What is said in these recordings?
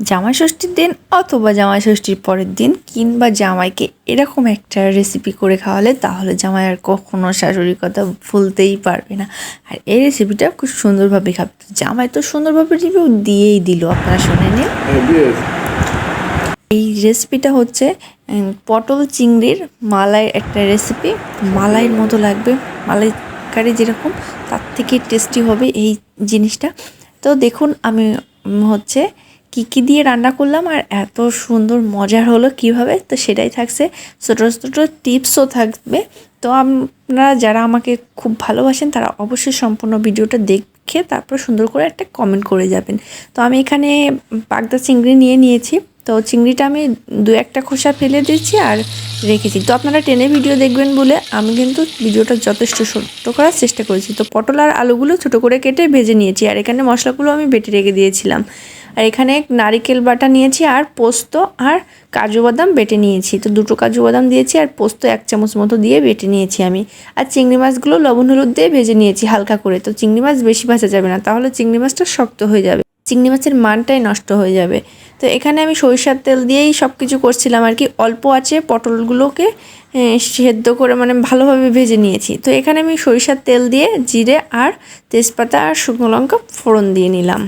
জামাই ষষ্ঠীর দিন অথবা জামাই ষষ্ঠীর পরের দিন কিংবা জামাইকে এরকম একটা রেসিপি করে খাওয়ালে তাহলে জামাই আর কখনো শাশুড়ির কথা ভুলতেই পারবে না। আর এই রেসিপিটা খুব সুন্দরভাবে খাবে। জামাই তো সুন্দরভাবে রিভিউ দিয়েই দিল আপনারা শুনে নিন। এই রেসিপিটা হচ্ছে পটল চিংড়ির মালাই একটা রেসিপি মালাইয়ের মতো লাগবে। মালাই কারি যেরকম তার থেকে টেস্টি হবে এই জিনিসটা। তো দেখুন আমি হচ্ছে কী কী দিয়ে রান্না করলাম আর এত সুন্দর মজার হলো কীভাবে, তো সেটাই থাকছে। ছোটো ছোটো টিপসও থাকবে। তো আপনারা যারা আমাকে খুব ভালোবাসেন, তারা অবশ্যই সম্পূর্ণ ভিডিওটা দেখে তারপর সুন্দর করে একটা কমেন্ট করে যাবেন। তো আমি এখানে বাগদা চিংড়ি নিয়ে নিয়েছি। তো চিংড়িটা আমি দু একটা খোসা ফেলে দিয়েছি আর রেখেছি। তো আপনারা টেনে ভিডিও দেখবেন বলে আমি কিন্তু ভিডিওটা যথেষ্ট ছোট্ট করার চেষ্টা করেছি। তো পটল আর আলুগুলো ছোটো করে কেটে ভেজে নিয়েছি আর এখানে মশলাগুলো আমি বেটে রেখে দিয়েছিলাম। আর এখানে নারিকেল বাটা নিয়েছি আর পোস্ত আর কাজু বাদাম বেটে নিয়েছি। তো দুটো কাজু বাদাম দিয়েছি আর পোস্ত এক চামচ মতো দিয়ে বেটে নিয়েছি আমি। আর চিংড়ি মাছগুলো লবণ হলুদ দিয়ে ভেজে নিয়েছি হালকা করে। তো চিংড়ি মাছ বেশি ভাজা যাবে না, তাহলে চিংড়ি মাছটা শক্ত হয়ে যাবে। চিংড়ি মাছের মানটাই নষ্ট হয়ে যাবে। তো এখানে আমি সরিষার তেল দিয়েই সব কিছু করছিলাম আর কি। অল্প আছে পটলগুলোকে সেদ্ধ করে মানে ভালোভাবে ভেজে নিয়েছি। তো এখানে আমি সরিষার তেল দিয়ে জিরে আর তেজপাতা আর শুকনো লঙ্কা ফোড়ন দিয়ে নিলাম।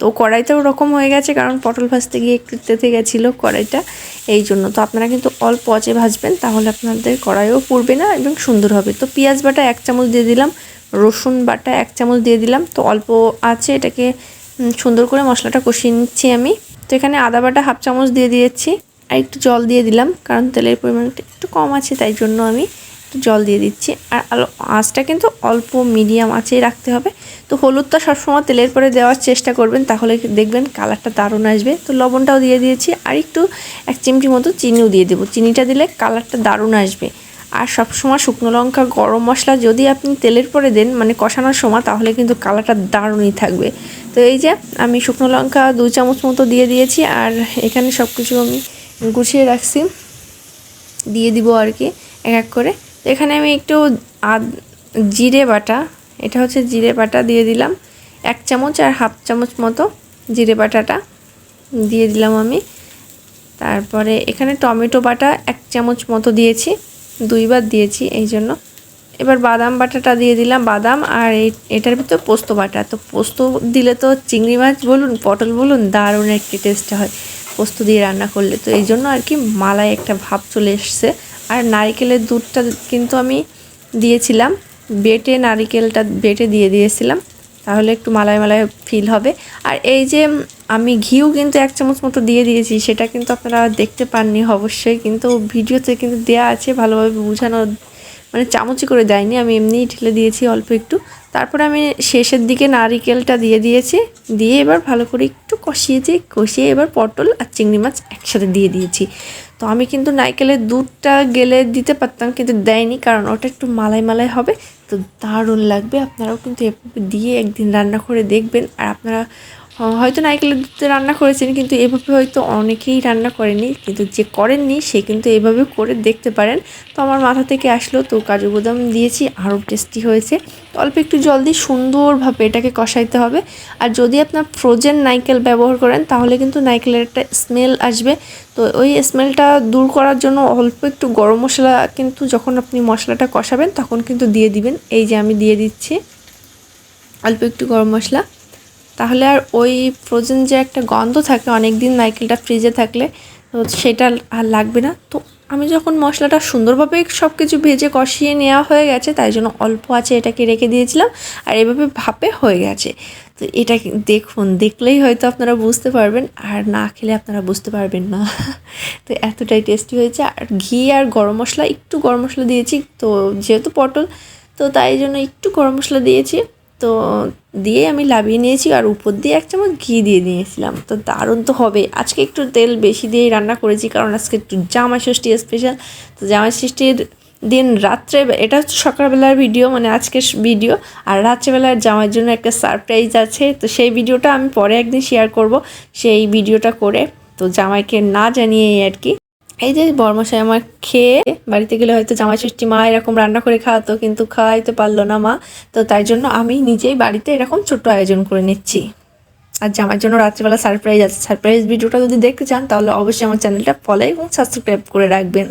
তো কড়াইটা ওরকম হয়ে গেছে, কারণ পটল ভাজতে গিয়ে একটু তেতে গেছিল কড়াইটা, এই জন্য। তো আপনারা কিন্তু অল্প আঁচে ভাজবেন, তাহলে আপনাদের কড়াইও পুড়বে না এবং সুন্দর হবে। তো পেঁয়াজ বাটা এক চামচ দিয়ে দিলাম, রসুন বাটা এক চামচ দিয়ে দিলাম, তো অল্প আছে এটাকে সুন্দর করে মশলাটা কষিয়ে নিচ্ছি আমি। তো এখানে আদা বাটা হাফ চামচ দিয়ে দিয়েছি, আর একটু জল দিয়ে দিলাম, কারণ তেলের পরিমাণটা একটু কম আছে, তাই জন্য আমি জল দিয়ে দিচ্ছি। আর আঁচটা কিন্তু অল্প মিডিয়াম আঁচেই রাখতে হবে। তো হলুদটা সবসময় তেলের পরে দেওয়ার চেষ্টা করবেন, তাহলে দেখবেন কালারটা দারুণ আসবে। তো লবণটাও দিয়ে দিয়েছি, আর একটু এক চিমটি মতো চিনিও দিয়ে দেবো। চিনিটা দিলে কালারটা দারুণ আসবে। আর সবসময় শুকনো লঙ্কা, গরম মশলা যদি আপনি তেলের পরে দেন মানে কষানোর সময়, তাহলে কিন্তু কালারটা দারুণই থাকবে। তো এই যে আমি শুকনো লঙ্কা দু চামচ মতো দিয়ে দিয়েছি, আর এখানে সব কিছু আমি গুছিয়ে রাখছি। দিয়ে দিব আর কি, এক এক করে। এখানে আমি একটু আদ, জিরে বাটা, এটা হচ্ছে জিরে বাটা দিয়ে দিলাম। এক চামচ আর হাফ চামচ মতো জিরে বাটাটা দিয়ে দিলাম আমি। তারপরে এখানে টমেটো বাটা এক চামচ মতো দিয়েছি, দুইবার দিয়েছি এই জন্য। এবার বাদাম বাটাটা দিয়ে দিলাম, বাদাম আর এই, এটার ভিতর পোস্ত বাটা। তো পোস্ত দিলে তো চিংড়ি মাছ বলুন, পটল বলুন, দারুণ একটি টেস্ট হয়। পোস্ত দিয়ে রান্না করলে। তো এই জন্য আর কি মালায় একটা ভাব চলে এসছে। আর নারিকেলের দুধটা কিন্তু আমি দিয়েছিলাম। বেটে নারিকেলটা বেটে দিয়ে দিয়েছিলাম। তাহলে একটু মালায় মালায় ফিল হবে। আর এই যে আমি ঘিও কিন্তু এক চামচ মতো দিয়ে দিয়েছি, সেটা কিন্তু আপনারা দেখতে পাননি অবশ্যই। কিন্তু ভিডিওতে কিন্তু দেয়া আছে, ভালোভাবে বোঝানো মানে চামচি করে দেয়নি। আমি এমনিই ঠেলে দিয়েছি অল্প একটু। তারপরে আমি শেষের দিকে নারিকেলটা দিয়ে দিয়েছি। দিয়ে এবার ভালো করে একটু কষিয়েছি কষিয়ে এবার পটল আর চিংড়ি মাছ একসাথে দিয়ে দিয়েছি। তো আমি কিন্তু নাইকেলের দুধটা গেলে দিতে পারতাম, কিন্তু দেয়নি কারণ ওটা একটু মালাই মালাই হবে। তো দারুণ লাগবে, আপনারাও কিন্তু এভাবে দিয়ে একদিন রান্না করে দেখবেন। আর আপনারা হয়তো নারকেলের দুধে রান্না করেছেন, কিন্তু এভাবে হয়তো অনেকেই রান্না করেনি, কিন্তু যে করেননি সে কিন্তু এভাবে করে দেখতে পারেন। তো আমার মাথা থেকে আসলো, তো কাজু বাদাম দিয়েছি, আরও টেস্টি হয়েছে। অল্প একটু জল দিয়ে সুন্দরভাবে এটাকে কষাইতে হবে। আর যদি আপনার ফ্রোজেন নাইকেল ব্যবহার করেন, তাহলে কিন্তু নাইকেলের একটা স্মেল আসবে। তো ওই স্মেলটা দূর করার জন্য অল্প একটু গরম মশলা কিন্তু যখন আপনি মশলাটা কষাবেন, তখন কিন্তু দিয়ে দিবেন। এই যে আমি দিয়ে দিচ্ছি। অল্প একটু গরম মশলা। তাহলে আর ওই ফ্রোজেন যে একটা গন্ধ থাকে অনেক দিন নারকেলটা ফ্রিজে থাকলে, তো সেটা আর লাগবে না। তো আমি যখন মশলাটা সুন্দরভাবে সব কিছু ভেজে কষিয়ে নেওয়া হয়ে গেছে, তাই জন্য অল্প আছে এটাকে রেখে দিয়েছিলাম, আর এভাবে ভাপে হয়ে গেছে। তো এটা দেখুন, দেখলেই হয়তো আপনারা বুঝতে পারবেন, আর না খেলে আপনারা বুঝতে পারবেন না। তো এতটাই টেস্টি হয়েছে, আর ঘি আর গরম মশলা, একটু গরম মশলা দিয়েছি, তো যেহেতু পটল, তো তাই জন্য একটু গরম মশলা দিয়েছি। তো দিয়ে আমি লাভিয়ে নিয়েছি আর উপর দিয়ে এক চামচ ঘি দিয়ে নিয়েছিলাম তো দারুণ তো হবে। আজকে একটু তেল বেশি দিয়ে রান্না করেছি, কারণ আজকে একটু জামাই ষষ্ঠী স্পেশাল তো জামাই ষষ্ঠীর দিন রাত্রে, এটা হচ্ছে সকালবেলার ভিডিও মানে আজকের ভিডিও আর রাত্রেবেলার জামাইয়ের জন্য একটা সারপ্রাইজ আছে। তো সেই ভিডিওটা আমি পরে একদিন শেয়ার করব। সেই ভিডিওটা করে তো জামাইকে না জানিয়ে আর কি এই যে বর্মশাই আমার খেয়ে বাড়িতে গেলে হয়তো জামাই ষষ্ঠী মা এরকম রান্না করে খাওয়াতো, কিন্তু খাওয়াইতে পারল না মা। তো তাই জন্য আমি নিজেই বাড়িতে এরকম ছোট্ট আয়োজন করে নিচ্ছি। আর জামার জন্য রাত্রিবেলা সারপ্রাইজ আছে। সারপ্রাইজ ভিডিওটা যদি দেখতে চান, তাহলে অবশ্যই আমার চ্যানেলটা ফলো এবং সাবস্ক্রাইব করে রাখবেন।